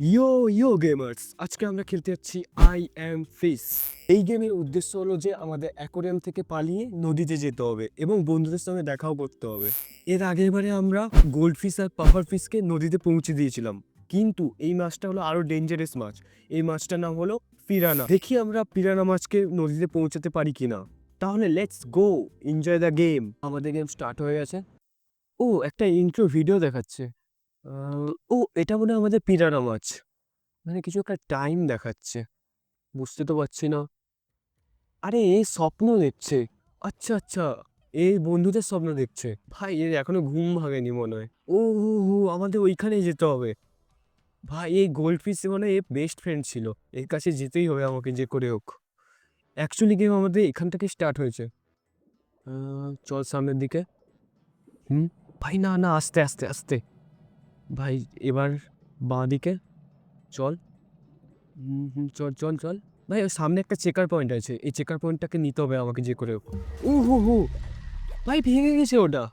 ইয়ো ইয়ো gamers, আজকে আমরা খেলতে যাচ্ছি আই এম ফিস। এই গেমের উদ্দেশ্য হলো যে আমাদের অ্যাকোরিয়াম থেকে পালিয়ে নদীতে যেতে হবে এবং বন্ধুদের সঙ্গে দেখাও করতে হবে। এর আগের বারে আমরা গোল্ড ফিশ আর পাফার ফিশকে নদীতে পৌঁছে দিয়েছিলাম। কিন্তু এই মাছটা হলো আরও ডেঞ্জারাস মাছ। এই মাছটার নাম হলো পিরানা। দেখি আমরা পিরানা মাছকে নদীতে পৌঁছাতে পারি কিনা। তাহলে let's go enjoy the game আমাদের গেম স্টার্ট হয়ে গেছে। ও, একটা ইন্ট্রো ভিডিও দেখাচ্ছে। ও, এটা মনে হয় আমাদের পিরানা মাছ। মানে কিছু একটা টাইম দেখাচ্ছে। বুঝতে তো পারছি না। আরে, এ স্বপ্ন দেখছে। আচ্ছা আচ্ছা এই বন্ধুদের স্বপ্ন দেখছে। ভাই, এর এখনও ঘুম ভাঙেনি মনে হয়। ও, হু হু, আমাদের ওইখানে যেতে হবে। ভাই, এই গোল্ড ফিশ মানে এ বেস্ট ফ্রেন্ড ছিল। এর কাছে যেতেই হবে আমাকে, যে করে হোক। অ্যাকচুয়ালি গেম আমাদের এখান থেকে স্টার্ট হয়েছে। চল সামনের দিকে। হুম? ভাই, না না, আস্তে আস্তে আস্তে। ভাই এবার বাঁ দিকে চল। হুম, হুম, চল চল চল। ভাই ওর সামনে একটা চেকার পয়েন্ট আছে। এই চেকার পয়েন্টটাকে নিতে হবে আমাকে যে করে। ও হু হো। ভাই ভেঙে গেছে ওটা।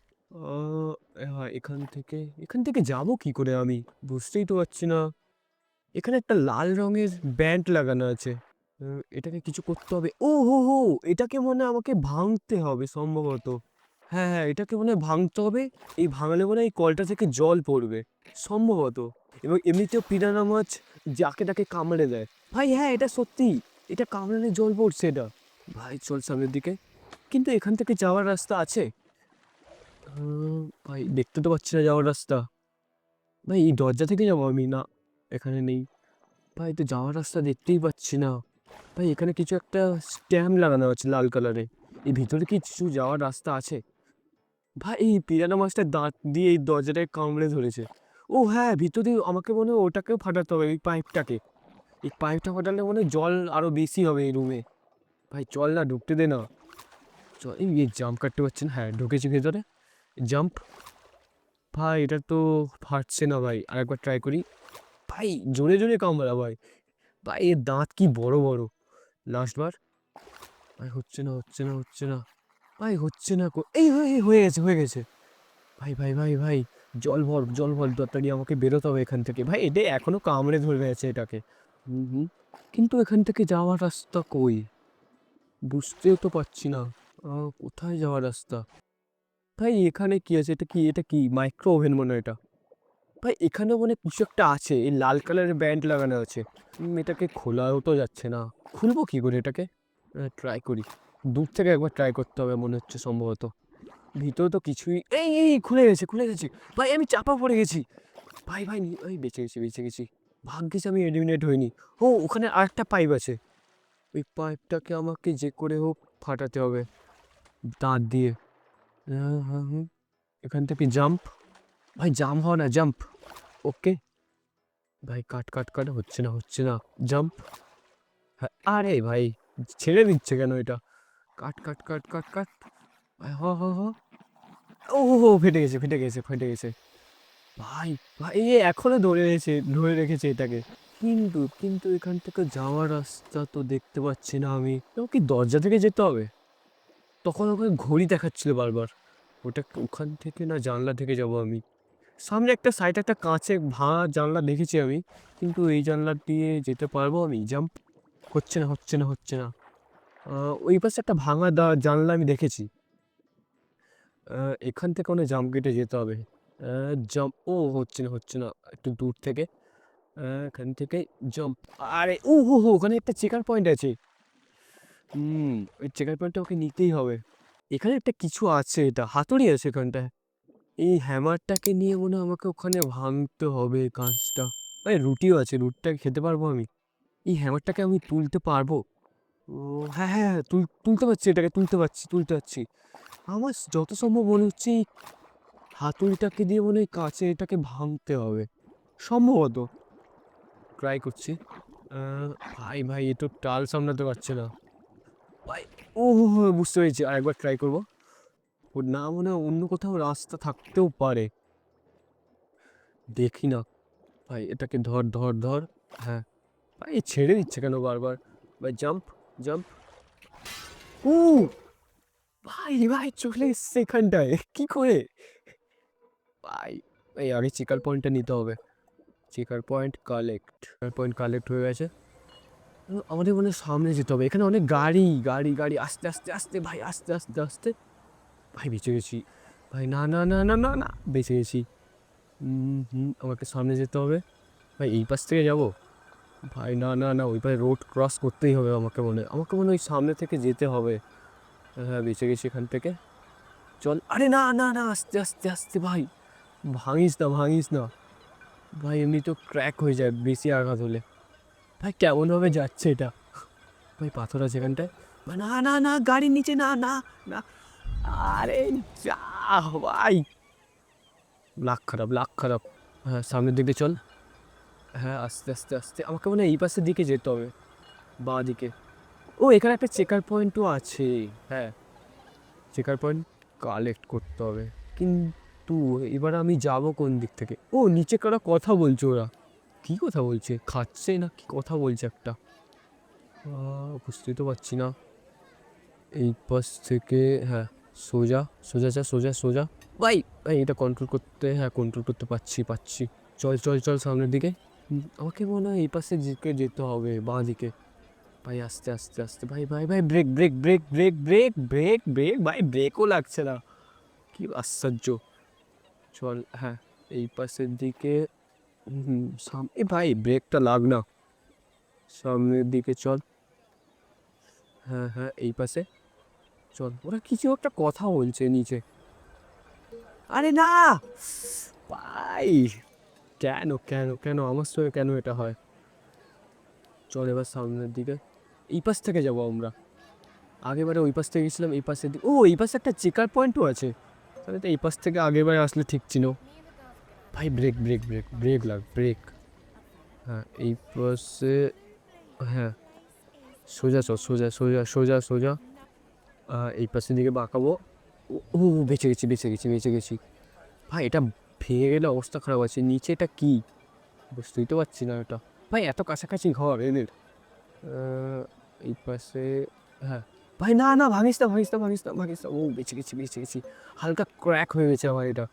হ্যাঁ এখান থেকে এখান থেকে যাব কি করে আমি? বুঝতেই তো পারছি না। এখানে একটা লাল রঙের ব্যান্ড লাগানো আছে। এটাকে কিছু করতে হবে। ও হো হো এটাকে মনে হয় আমাকে ভাঙতে হবে সম্ভবত। হ্যাঁ হ্যাঁ এটাকে মনে হয় ভাঙতে হবে। এই ভাঙলে মনে হয় এই কলটা থেকে জল পড়বে, সম্ভবত। এবং এমনিতেও পিরানা মাছ যাকে তাকে কামড়ে দেয়। ভাই হ্যাঁ এটা সত্যি। এটা কামড়ালে জল পড়ছে এটা। ভাই, চল সামনের দিকে। কিন্তু এখান থেকে যাওয়ার রাস্তা আছে। ভাই, দেখতে তো পাচ্ছি না যাওয়ার রাস্তা। ভাই, এই দরজা থেকে যাব আমি? না, এখানে নেই। ভাই, তো যাওয়ার রাস্তা দেখতেই পাচ্ছি না। ভাই, এখানে কিছু একটা স্ট্যাম্প লাগানো আছে লাল কালারে এই ভিতরে কিছু যাওয়ার রাস্তা আছে? ভাই, এই মাছটা দাঁত দিয়ে এই দরজাটায় কামড়ে ধরেছে। ও হ্যাঁ ভিতরে আমাকে মনে হয় ওটাকেও ফাটাতে হবে, এই পাইপটাকে। এই পাইপটা ফাটালে মনে জল আরও বেশি হবে এই রুমে। ভাই, চল না, ঢুকতে দে না। চল, এই জাম্প কাটতে পারছি না হ্যাঁ ঢুকেছি ভেতরে। জাম্প। ভাই, এটা তো ফাটছে না ভাই আরেকবার ট্রাই করি। ভাই, জোরে জোরে কামড়া ভাই। ভাই, এর দাঁত কি বড় বড়। লাস্টবার ভাই, হচ্ছে না হচ্ছে না হচ্ছে না। ভাই, হচ্ছে না এই হয়ে গেছে হয়ে গেছে। ভাই ভাই ভাই ভাই, জল ভর জল ভর, তাড়াতাড়ি আমাকে বেরোতে হবে এখান থেকে। ভাই এটা এখনও কামড়ে ধরে আছে এটাকে। কিন্তু এখান থেকে যাওয়ার রাস্তা কই? বুঝতেও তো পারছি না। কোথায় যাওয়ার রাস্তা? ভাই, এখানে কি আছে? এটা কি এটা কি? মাইক্রো ওভেন মনে এটা। ভাই এখানে মনে কিছু একটা আছে। এই লাল কালারের ব্যান্ড লাগানো আছে। এটাকে খোলাও তো যাচ্ছে না। খুলবো কি করে এটাকে? ট্রাই করি। দূর থেকে একবার ট্রাই করতে হবে মনে হচ্ছে সম্ভবত। ভিতরে তো কিছুই এই এই খুলে গেছে খুলে গেছে। ভাই আমি চাপা পড়ে গেছি। ভাই ভাই এই বেঁচে গেছি বেঁচে গেছি। ভাগ্যিস আমি এলিমিনেট হইনি। ও ওখানে আরেকটা পাইপ আছে। ওই পাইপটাকে আমাকে যে করে হোক ফাটাতে হবে। দাঁত দিয়ে। আহ, হুম, হুম। এখান থেকে জাম্প ভাই জাম্প হওয়া না জাম্প ওকে ভাই কাট কাট কাট হচ্ছে না হচ্ছে না। জাম্প হ্যাঁ আরে ভাই ছেড়ে দিচ্ছে কেন এটা? কাট কাট কাট কাট কাট হ হ ও ফেটে গেছে ফেটে গেছে ফেটে গেছে। ভাই ভাই, এ এখনও ধরে রেখেছে ধরে রেখেছে এটাকে। কিন্তু কিন্তু এখান থেকে যাওয়ার রাস্তা তো দেখতে পাচ্ছি না আমি। কি দরজা থেকে যেতে হবে? তখন ওখানে ঘড়ি দেখাচ্ছিল বারবার। ওটা ওখান থেকে না জানলা থেকে যাব আমি। সামনে একটা সাইড একটা কাঁচে ভাঙা জানলা দেখেছি আমি। কিন্তু এই জানলা দিয়ে যেতে পারব আমি? জাম্প হচ্ছে না হচ্ছে না হচ্ছে না। ওই পাশে একটা ভাঙা দা জানলা আমি দেখেছি। এখান থেকে কোনো জাম্প কেটে যেতে হবে। জাম্প, ও হচ্ছে না হচ্ছে না, একটু দূর থেকে। এখান থেকে জাম্প, আরে ও হো হো, ওখানে একটা চেকার পয়েন্ট আছে। হুম, ওই চেকার পয়েন্টটা ওকে নিতেই হবে। এখানে একটা কিছু আছে, এটা হাতুড়ি আছে এখানটায়। এই হ্যামারটাকে নিয়ে মনে আমাকে ওখানে ভাঙতে হবে কাঁচটা আরে, রুটিও আছে রুটিটা খেতে পারব আমি? এই হ্যামারটাকে আমি তুলতে পারব? হ্যাঁ হ্যাঁ হ্যাঁ তুল, তুলতে পারছি এটাকে, তুলতে পারছি তুলতে পারছি। আমার যত সম্ভব মনে হচ্ছে হাতুড়িটাকে দিয়ে মনে হয় কাছে এটাকে ভাঙতে হবে। সম্ভবত। ট্রাই করছি। ভাই ভাই, এ তো টাল সামলাতে পারছে না। ভাই, ও বুঝতে পেরেছি, আরেকবার ট্রাই করব। না মনে হয় অন্য কোথাও রাস্তা থাকতেও পারে। দেখি না। ভাই, এটাকে ধর ধর ধর। হ্যাঁ। ভাই, ছেড়ে দিচ্ছে কেন বারবার? ভাই জাম্প জাম্প ও ভাই ভাই চলে এসছে এখানটায়? কি করে? ভাই এই আগে চিকার পয়েন্টটা নিতে হবে। Checker point collect checker point collect হয়ে গেছে। আমাদের মনে সামনে যেতে হবে। এখানে অনেক গাড়ি গাড়ি গাড়ি। আস্তে আস্তে আস্তে ভাই আস্তে আস্তে আস্তে। ভাই বেঁচে গেছি। ভাই না না না না না না। বেঁচে গেছি। হুম হুম আমাকে সামনে যেতে হবে। ভাই এই পাশ থেকে যাব? ভাই না না না ওই পাশে রোড ক্রস করতেই হবে আমাকে মনে আমাকে মনে হয় সামনে থেকে যেতে হবে। হ্যাঁ বেঁচে গেছি এখান থেকে। চল আরে না না না আস্তে আস্তে আস্তে ভাই ভাঙিস না ভাঙিস না। ভাই এমনি তো ক্র্যাক হয়ে যায় বেশি আঘাত হলে। ভাই কেমনভাবে যাচ্ছে এটা? ভাই পাথর আছে এখানটায়। ভাই, না না না গাড়ির নিচে না না না। আরে যা ভাই। লাখ খারাপ লাখ খারাপ। হ্যাঁ সামনের দিকে চল। হ্যাঁ আস্তে আস্তে আস্তে। আমাকে মনে হয় এই পাশের দিকে যেতে হবে, বাঁ দিকে। ও, এখানে একটা চেকার পয়েন্টও আছে। হ্যাঁ চেকার পয়েন্ট কালেক্ট করতে হবে। কিন্তু এবার আমি যাব কোন দিক থেকে? ও, নিচে কারা কথা বলছে ওরা? কী কথা বলছে? খাচ্ছে না, কি কথা বলছে একটা? বুঝতেই তো পারছি না। এই পাশ থেকে হ্যাঁ সোজা সোজা যা, সোজা সোজা। ভাই ভাই, এটা কন্ট্রোল করতে হ্যাঁ কন্ট্রোল করতে পারছি পাচ্ছি চল চল চল, সামনের দিকে। আমাকে মনে হয় এই পাশে দিকে যেতে হবে বাঁ দিকে ভাই আস্তে আস্তে আস্তে ভাই ভাই ভাই brake brake brake brake brake brake brake ভাই ব্রেকও লাগছে না কি আশ্চর্য চল হ্যাঁ এই পাশের দিকে হুম, সাম এ ভাই ব্রেকটা লাগ না সামনের দিকে চল হ্যাঁ হ্যাঁ এই পাশে চল ওরা কিছু একটা কথা বলছে নিচে আরে না ভাই কেন কেন কেন? আমার সঙ্গে কেন এটা হয়? চল এবার সামনের দিকে। এই পাশ থেকে যাব আমরা। আগেবারে ওই পাশ থেকে গেছিলাম, এই পাশের দিকে। ও, এই পাশে একটা চেকার পয়েন্টও আছে। তাহলে তো এই পাশ থেকে আগেবারে আসলে ঠিক ছিল ভাই ব্রেক ব্রেক ব্রেক ব্রেক লাগ ব্রেক হ্যাঁ এই পাশে হ্যাঁ। সোজা চল, সোজা সোজা সোজা সোজা। এই পাশের দিকে বাঁকাবো। ও, বেঁচে গেছি বেঁচে গেছি বেঁচে গেছি। ভাই, এটা ভেঙে গেলে অবস্থা খারাপ আছে নিচে এটা কী? বুঝতেই তো পারছি না ওটা ভাই, এত কাছাকাছি ঘর এদের। এই পাশে হ্যাঁ। ভাই, না না, ভাঙিস না ভাঙিস না ভাঙিস না ভাঙিস না। ও, বেঁচে গেছি বেঁচে গেছি। হালকা ক্র্যাক হয়ে গেছে আমার এটা।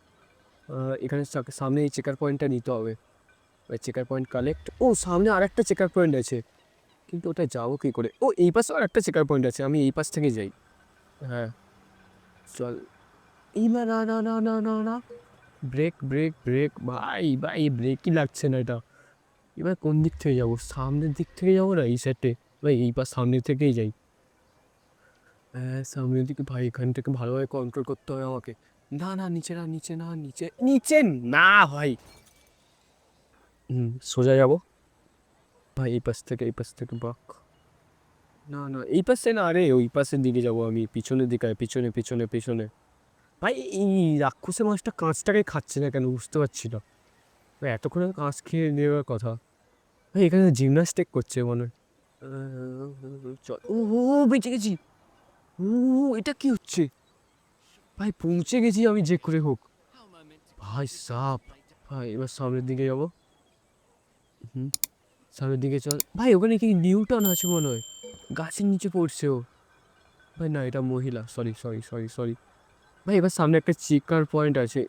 এখানে সামনে এই চেকার পয়েন্টটা নিতে হবে। ওই চেকার পয়েন্ট কালেক্ট ও, সামনে আর একটা চেকার পয়েন্ট আছে। কিন্তু ওটা যাব কী করে? ও, এই পাশে আর একটা চেকার পয়েন্ট আছে, আমি এই পাশ থেকে যাই। হ্যাঁ। চল। এইবার না না না না না না। ব্রেক ব্রেক ব্রেক ভাই ভাই ব্রেকই লাগছে না এটা। এবার কোন দিক থেকে যাব? সামনের দিক থেকে যাব না এই সাইডে ভাই, এই পাশ সামনের থেকেই যাই। হ্যাঁ সামনের দিকে ভাই, এখান থেকে ভালোভাবে কন্ট্রোল করতে হবে আমাকে। না না, নিচে না নিচে না, নিচে নিচে না, ভাই। হুম, সোজা যাব। ভাই, এই পাশ থেকে, এই পাশ থেকে, বাক। না না, এই পাশে না আরে ওই পাশের দিকে যাব আমি। পিছনের দিকে, পিছনে পিছনে পিছনে। ভাই এই রাক্ষসের মাছটা কাঁচটাকে খাচ্ছে না কেন? বুঝতে পারছি না। ভাই এতক্ষণে কাঁচ খেয়ে নেওয়ার কথা। ভাই এখানে জিমনাস্টিক করছে মনে হয়। চল ও, বেঁচে গেছি। ও এটা কি হচ্ছে? ভাই পৌঁছে গেছি আমি যে করে হোক। ভাই সাপ। ভাই এবার সামনের দিকে যাব। হুম সামনের দিকে চল। ভাই ওখানে কি নিউটন আছে মনে হয়? গাছের নিচে পড়ছে ও। ভাই না এটা মহিলা। Sorry sorry sorry sorry. ভাই, এবার সামনে একটা চেকার পয়েন্ট আছে।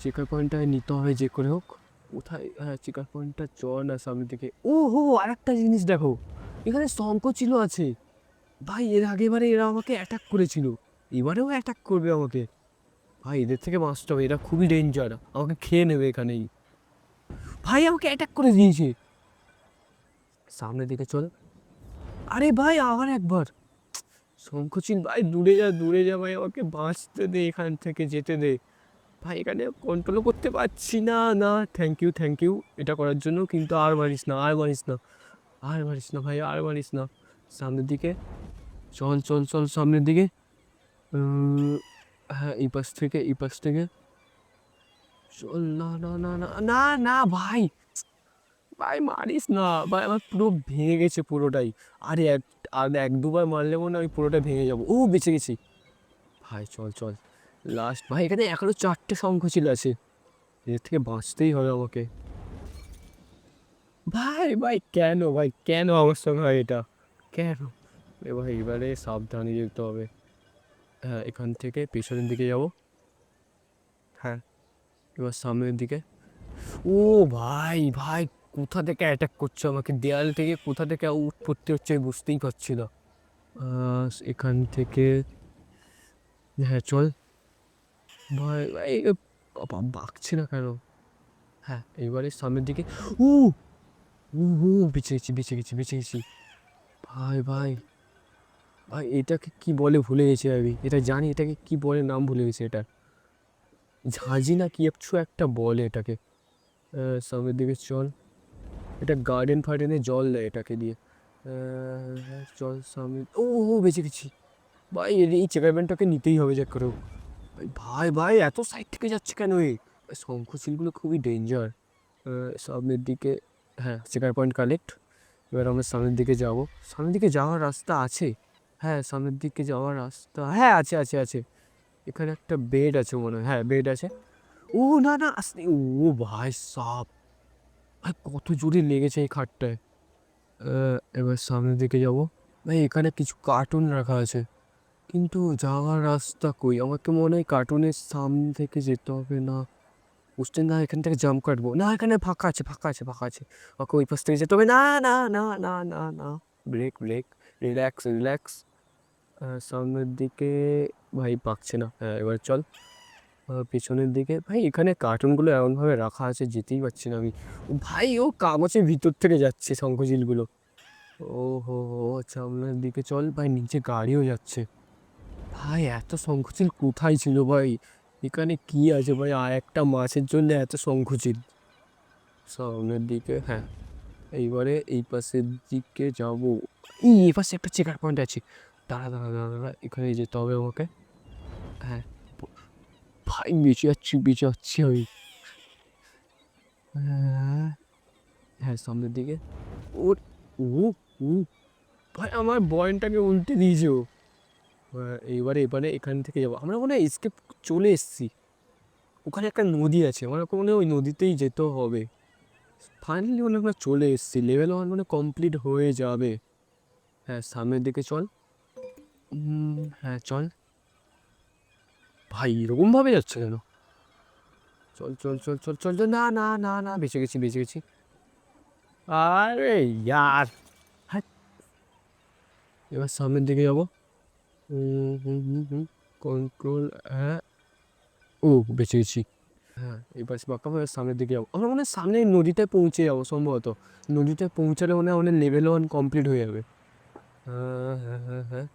চেকার পয়েন্টটা নিতে হবে যে করে হোক। কোথায়? হ্যাঁ চেকার পয়েন্টটা চল না সামনের দিকে। ও হো আর একটা জিনিস দেখো। এখানে শঙ্খ ছিল আছে। ভাই, এর আগেবারে এরা আমাকে অ্যাটাক করেছিল। এবারেও অ্যাটাক করবে আমাকে। ভাই, এদের থেকে বাঁচতে হবে। এরা খুবই ডেঞ্জার আমাকে খেয়ে নেবে এখানেই। ভাই, আমাকে অ্যাটাক করে দিয়েছে। সামনের দিকে চল। আরে ভাই, আবার একবার। শঙ্খচিল, ভাই, দূরে যা দূরে যা, ভাই, আমাকে বাঁচতে দে, এখান থেকে যেতে দে। ভাই, এখানে কন্ট্রোলও করতে পারছি না না থ্যাংক ইউ থ্যাংক ইউ এটা করার জন্য কিন্তু আর মারিস না, আর মারিস না, আর মারিস না, ভাই, আর মারিস না। সামনের দিকে, চল চল চল, সামনের দিকে। হ্যাঁ এই পাশ থেকে, এই পাশ থেকে। চল, না না না না না না, ভাই! ভাই মারিস না। ভাই আমার পুরো ভেঙে গেছে পুরোটাই। আরে এক, আর এক দুবার মারলে মনে আমি পুরোটা ভেঙে যাব। ও, বেঁচে গেছি। ভাই, চল চল। লাস্ট ভাই, এখানে এখনও চারটে শঙ্খ ছিল আছে। এর থেকে বাঁচতেই হবে আমাকে। ভাই ভাই, কেন ভাই, কেন আমার সঙ্গে হয় এটা? কেন? ভাই, এবারে সাবধানে যেতে হবে। হ্যাঁ এখান থেকে পেছনের দিকে যাব। হ্যাঁ এবার সামনের দিকে। ও, ভাই ভাই কোথা থেকে অ্যাটাক করছে আমাকে? দেয়াল থেকে কোথা থেকে উৎপত্তি হচ্ছে আমি বুঝতেই পারছি না। এখান থেকে হ্যাঁ চল। ভাই বাঁকছে না কেন? হ্যাঁ এবারে সামনের দিকে। উ উ বেঁচে গেছি বেঁচে গেছি বেঁচে গেছি। ভাই ভাই ভাই, এটাকে কি বলে ভুলে গেছি আমি। এটা জানি, এটাকে কি বলে নাম ভুলে গেছি এটা। ঝাঁঝি না কি একটু বলে এটাকে। সামনের দিকে চল। এটা গার্ডেন ফার্ডেনে জল দেয় এটাকে দিয়ে। চল সামনে ও ও বেঁচে গেছি। ভাই এই চেকারম্যানটাকে নিতেই হবে চেক করেও। ভাই ভাই এত সাইড থেকে যাচ্ছে কেন এ? ভাই, শঙ্খচিলগুলো খুবই ডেঞ্জার সামনের দিকে হ্যাঁ চেকার পয়েন্ট কালেক্ট এবার আমরা সামনের দিকে যাব। সামনের দিকে যাওয়ার রাস্তা আছে। হ্যাঁ সামনের দিকে যাওয়ার রাস্তা হ্যাঁ আছে আছে আছে। এখানে একটা বেড আছে মনে হয়। হ্যাঁ বেড আছে। ও না না আসতে ও ভাই সাপ। ভাই, কত জোরে লেগেছে এই খাটটায়। এবার সামনের দিকে যাব। ভাই, এখানে কিছু কার্টুন রাখা আছে। কিন্তু যাওয়ার রাস্তা কই? আমাকে মনে হয় কার্টুনের সামনে থেকে যেতে হবে না। বুঝতে না, এখান থেকে জাম্প কাটবো। না, এখানে ফাঁকা আছে ফাঁকা আছে ফাঁকা আছে। ওকে ওই পাশ থেকে যেতে হবে। না না না না না না। ব্রেক ব্রেক রিল্যাক্স রিল্যাক্স সামনের দিকে ভাই, পাকছে না। হ্যাঁ এবার চল। পেছনের দিকে। ভাই, এখানে কার্টুনগুলো এমনভাবে রাখা আছে, যেতেই পারছি না আমি। ভাই, ও কাগজের ভিতর থেকে যাচ্ছে শঙ্খচিলগুলো। ও হো হো সামনের দিকে চল। ভাই, নিচে গাড়িও যাচ্ছে। ভাই, এত শঙ্খচিল কোথায় ছিল ভাই? এখানে কি আছে ভাই? আর একটা মাছের জন্য এত শঙ্খচিল। সামনের দিকে হ্যাঁ। এইবারে এই পাশের দিকে যাব। এই পাশে একটা চেকার পয়েন্ট আছে। দাঁড়া দাঁড়া দাঁড়া দাঁড়া, এখানে যেতে হবে আমাকে। হ্যাঁ। ভাই বেঁচে যাচ্ছি বেঁচে যাচ্ছি আমি। হ্যাঁ হ্যাঁ সামনের দিকে। ও ও। ভাই আমার বয়নটাকে উল্টে দিয়েছে ও আহ, এইবারে এবারে এখান থেকে যাব। আমরা মনে হয় এসকেপ চলে এসেছি। ওখানে একটা নদী আছে। আমার মনে হয় ওই নদীতেই যেতে হবে। ফাইনালি মনে হয় চলে এসেছি। লেভেল ওয়ান মানে কমপ্লিট হয়ে যাবে। হ্যাঁ সামনের দিকে চল। হ্যাঁ চল। ভাই এরকমভাবে যাচ্ছে কেন? চল চল চল চল চল চল, না না না না, বেঁচে গেছি বেঁচে গেছি। আরে, ইয়ার। হ্যাঁ এবার সামনের দিকে যাব। কন্ট্রোল হ্যাঁ। ও, বেঁচে গেছি। হ্যাঁ এবার বাঁকা হয়ে সামনের দিকে যাব। আমরা মনে হয় সামনে নদীটায় পৌঁছে যাব, সম্ভবত। নদীটায় পৌঁছালে মনে হয় আমাদের লেভেল ওয়ান কমপ্লিট হয়ে যাবে। হ্যাঁ হ্যাঁ হ্যাঁ হ্যাঁ।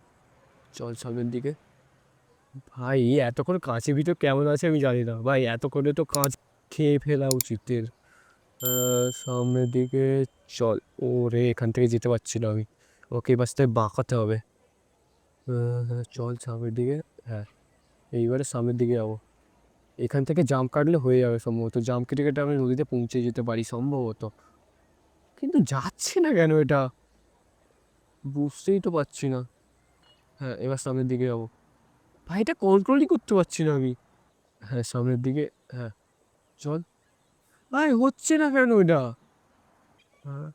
চল, সামনের দিকে। ভাই, এতক্ষণ কাঁচের ভিতর কেমন আছে আমি জানি না। ভাই, এতক্ষণে তো কাঁচ খেয়ে ফেলা উচিত সামনের দিকে চল। ও রে এখান থেকে যেতে পারছি না আমি। ওকে এবার সাথে বাঁকাতে হবে। চল সামনের দিকে। হ্যাঁ এইবারে সামনের দিকে যাব। এখান থেকে জাম কাটলে হয়ে যাবে সম্ভবত। জাম কেটে কেটে আমি নদীতে পৌঁছে যেতে পারি সম্ভবত। কিন্তু যাচ্ছে না কেন এটা? বুঝতেই তো পারছি না। হ্যাঁ এবার সামনের দিকে যাব। ভাই, এটা কন্ট্রোলই করতে পারছি না আমি। হ্যাঁ সামনের দিকে হ্যাঁ। চল। ভাই, হচ্ছে না কেন ওইটা হ্যাঁ।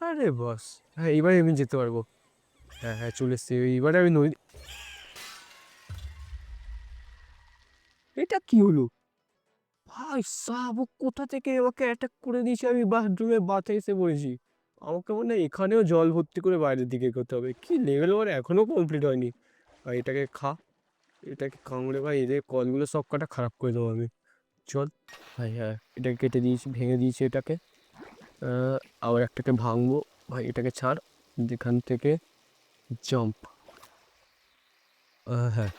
আরে বাস। হ্যাঁ এবারে আমি যেতে পারব। হ্যাঁ হ্যাঁ চলে এসছি। এইবারে আমি নদী এটা কি হলো? ভাই ও কোথা থেকে আমাকে অ্যাটাক করে দিয়েছে? আমি বাথরুমে বাথে এসে পড়েছি। আমাকে মনে হয় এখানেও জল ভর্তি করে বাইরের দিকে করতে হবে। কি লেভেল ওয়ান এখনও কমপ্লিট হয়নি। এটাকে খা। এটাকে কামড়ে ভাই এদের কলগুলো সব কটা খারাপ করে দেবো আমি। চল, ভাই হ্যাঁ এটাকে কেটে দিয়েছি, ভেঙে দিয়েছি এটাকে। আবার একটাকে ভাঙবো। ভাই, এটাকে ছাড়, যেখান থেকে জাম্প হ্যাঁ।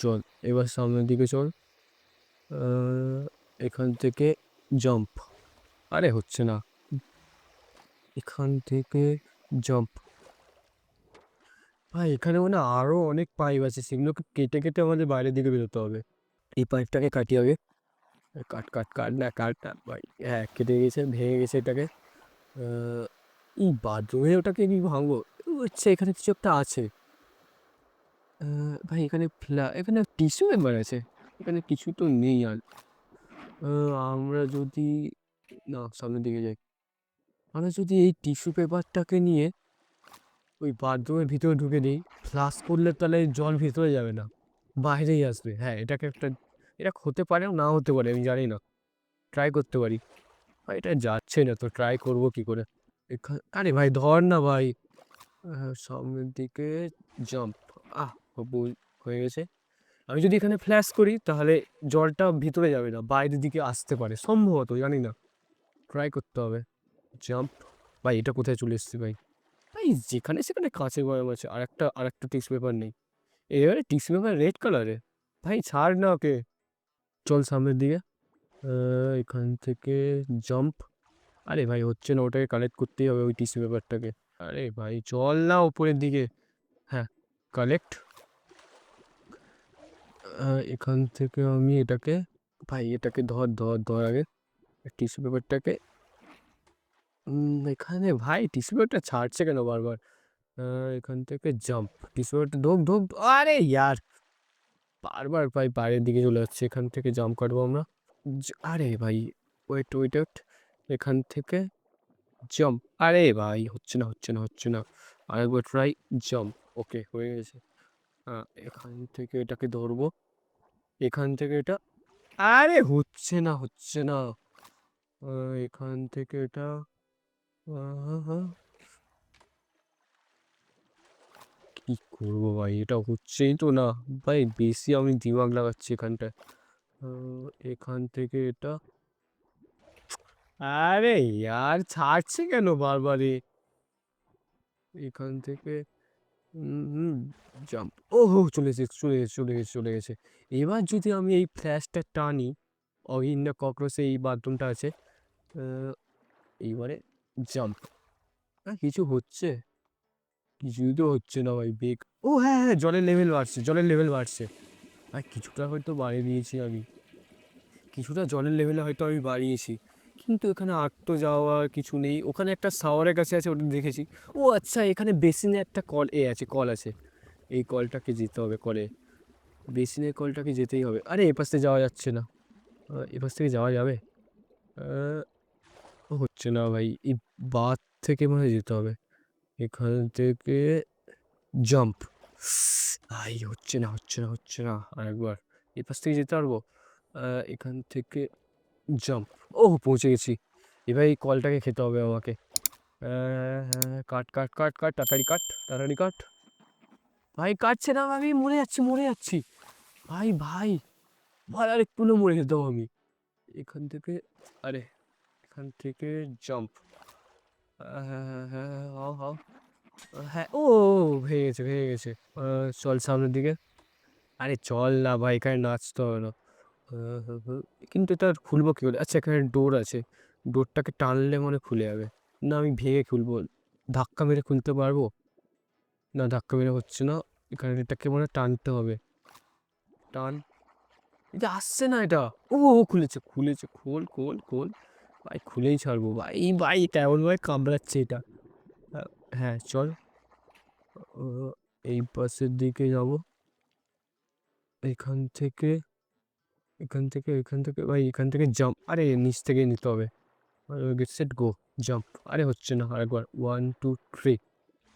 চল, এবার সামনের দিকে চল। এখান থেকে জাম্প আরে, হচ্ছে না। এখান থেকে জাম্প ভাই, এখানে মানে আরও অনেক পাইপ আছে, সেগুলোকে কেটে কেটে আমাদের বাইরের দিকে বেরোতে হবে। এই পাইপটাকে কাটি হবে কাট কাট কাট, না কাট, না, ভাই হ্যাঁ কেটে গেছে, ভেঙে গেছে এটাকে। এই বাথরুমে ওটাকে কি ভাঙবো? ও আচ্ছা এখানে কিছু একটা আছে। ভাই, এখানে ফ্লা, এখানে টিস্যু পেপার আছে। এখানে কিছু তো নেই আর। আমরা যদি, না, সামনের দিকে যাই। আমরা যদি এই টিস্যু পেপারটাকে নিয়ে ওই বাথরুমের ভিতরে ঢুকে দিই। ফ্লাশ করলে তাহলে জল ভিতরে যাবে না, বাইরেই আসবে। হ্যাঁ এটাকে একটা, এটা হতে পারে না হতে পারে, আমি জানি না। ট্রাই করতে পারি। এটা যাচ্ছে না, তো ট্রাই করব কি করে? আরে ভাই, ধর না ভাই। সামনের দিকে জাম্প আহ হয়ে গেছে। আমি যদি এখানে ফ্ল্যাশ করি, তাহলে জলটা ভিতরে যাবে না, বাইরের দিকে আসতে পারে। সম্ভবত, জানি না। ট্রাই করতে হবে। জাম্প ভাই, এটা কোথায় চলে এসেছি ভাই? যেখানে সেখানে কাঁচের বয়াম আছে আর একটা আর একটা টিস্যু পেপার নেই। এবারে টিস্যু পেপার রেড কালারে ভাই ছাড় না ওকে। চল সামনের দিকে। আহ, এখান থেকে জাম্প আরে ভাই হচ্ছে না ওটাকে কালেক্ট করতেই হবে ওই টিস্যু পেপারটাকে আরে ভাই চল না উপরের দিকে। হ্যাঁ কালেক্ট এখান থেকে আমি এটাকে ভাই এটাকে ধর ধর ধর আগে। টিস্যু পেপারটাকে এখানে ভাই টিস্যু পেপারটা ছাড়ছে কেন বারবার? এখান থেকে জাম্প টিস্যু পেপারটা ঢোক ঢোক আরে ইয়ার! বারবার ভাই বাইরের দিকে চলে যাচ্ছে, এখান থেকে জাম্প কাটবো আমরা। আরে ভাই ওয়েট ওয়েট ওয়েট এখান থেকে জাম্প আরে ভাই, হচ্ছে না হচ্ছে না হচ্ছে না। আরেকবার ট্রাই জাম্প ওকে হয়ে গেছে। হ্যাঁ এখান থেকে এটাকে ধরবো। এখান থেকে এটা, আরে হচ্ছে না হচ্ছে না। এখান থেকে এটা কি করব ভাই? এটা হচ্ছেই তো না। ভাই, বেশি আমি দিমাগ লাগাচ্ছি এখানটায়। এখান থেকে এটা আরে ইয়ার ছাড়ছে কেন বারবারই? এখান থেকে জাম্প ও হো চলে এসেছে চলে গেছে চলে গেছে চলে গেছে। এবার যদি আমি এই ফ্ল্যাশটা টানি দ্য ককরোচে এই বাথরুমটা আছে এইবারে জাম্প। হ্যাঁ কিছু হচ্ছে? কিছুই তো হচ্ছে না ভাই বেগ ও হ্যাঁ হ্যাঁ জলের লেভেল বাড়ছে, জলের লেভেল বাড়ছে। আর কিছুটা হয়তো বাড়িয়ে দিয়েছি আমি। কিছুটা জলের লেভেলে হয়তো আমি বাড়িয়েছি। কিন্তু এখানে আর তো যাওয়ার কিছু নেই। ওখানে একটা শাওয়ারের কাছে আছে, ওটা দেখেছি। ও আচ্ছা এখানে বেসিনে একটা কল, এ আছে, কল আছে। এই কলটাকে যেতে হবে, কলে। বেসিনের কলটাকে যেতেই হবে। আরে এ পাশ থেকে যাওয়া যাচ্ছে না। এপাশ থেকে যাওয়া যাবে? হচ্ছে না ভাই। এই বাথ থেকে মনে হয় যেতে হবে। এখান থেকে জাম্প ভাই হচ্ছে না হচ্ছে না হচ্ছে না। আরেকবার। এ পাশ থেকে যেতে পারব? এখান থেকে জাম্প ও পৌঁছে গেছি। এবার এই কলটাকে খেতে হবে আমাকে। কাট কাট কাট কাট, তাড়াতাড়ি কাট তাড়াতাড়ি কাট। ভাই, কাটছে না আমি মরে যাচ্ছি মরে যাচ্ছি। ভাই ভাই ভাই আর একটু মরে যেতাম আমি। এখান থেকে, আরে এখান থেকে জাম্প হ্যাঁ হ্যাঁ হাও হাও হ্যাঁ ও হয়ে গেছে হয়ে গেছে চল সামনের দিকে। আরে চল না ভাই, এখানে নাচতে হবে না। কিন্তু এটা খুলবো কী করে আচ্ছা এখানে ডোর আছে। ডোরটাকে টানলে মনে খুলে যাবে। না, আমি ভেঙে খুলবো। ধাক্কা মেরে খুলতে পারব? না, ধাক্কা মেরে হচ্ছে না। এখানে এটাকে মনে হয় টানতে হবে। টান। এটা আসছে না এটা। ও, খুলেছে খুলেছে। খোল খোল খোল। ভাই খুলেই ছাড়বো, ভাই। ভাই কেমন ভাই কামড়াচ্ছে এটা। হ্যাঁ চল। এই পাশের দিকে যাব। এখান থেকে এখান থেকে এখান থেকে, ভাই, এখান থেকে জাম্প আরে নিচ থেকে নিতে হবে। সেট গো জাম্প আরে, হচ্ছে না, আরেকবার। ওয়ান টু থ্রি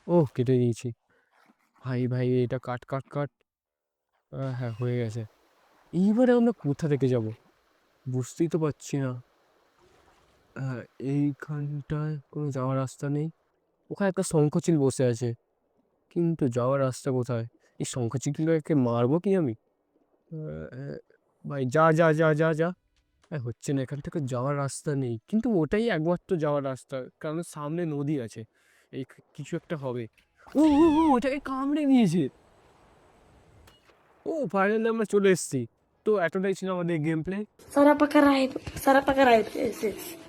ও কেটে দিয়েছি ভাই ভাই, এটা কাট কাট কাট। হ্যাঁ হয়ে গেছে। এইবারে আমরা কোথা থেকে যাব? বুঝতেই তো পারছি না। হ্যাঁ এইখানটায় কোনো যাওয়ার রাস্তা নেই। ওখানে একটা শঙ্খচিল বসে আছে। কিন্তু যাওয়ার রাস্তা কোথায়? এই শঙ্খচিলটাকে মারবো কি আমি? ভাই যা যা যা যা যা। হচ্ছে না এখান থেকে যাওয়ার রাস্তা নেই। কিন্তু ওটাই একমাত্র যাওয়ার রাস্তা কারণ সামনে নদী আছে। এই কিছু একটা হবে। ও ও ওটাকে কামড়ে নিয়েছে ও ফাইনালি আমরা চলে এসেছি। তো এতটাই ছিল আমাদের game play karay. Sarap pa karay. Yes, yes.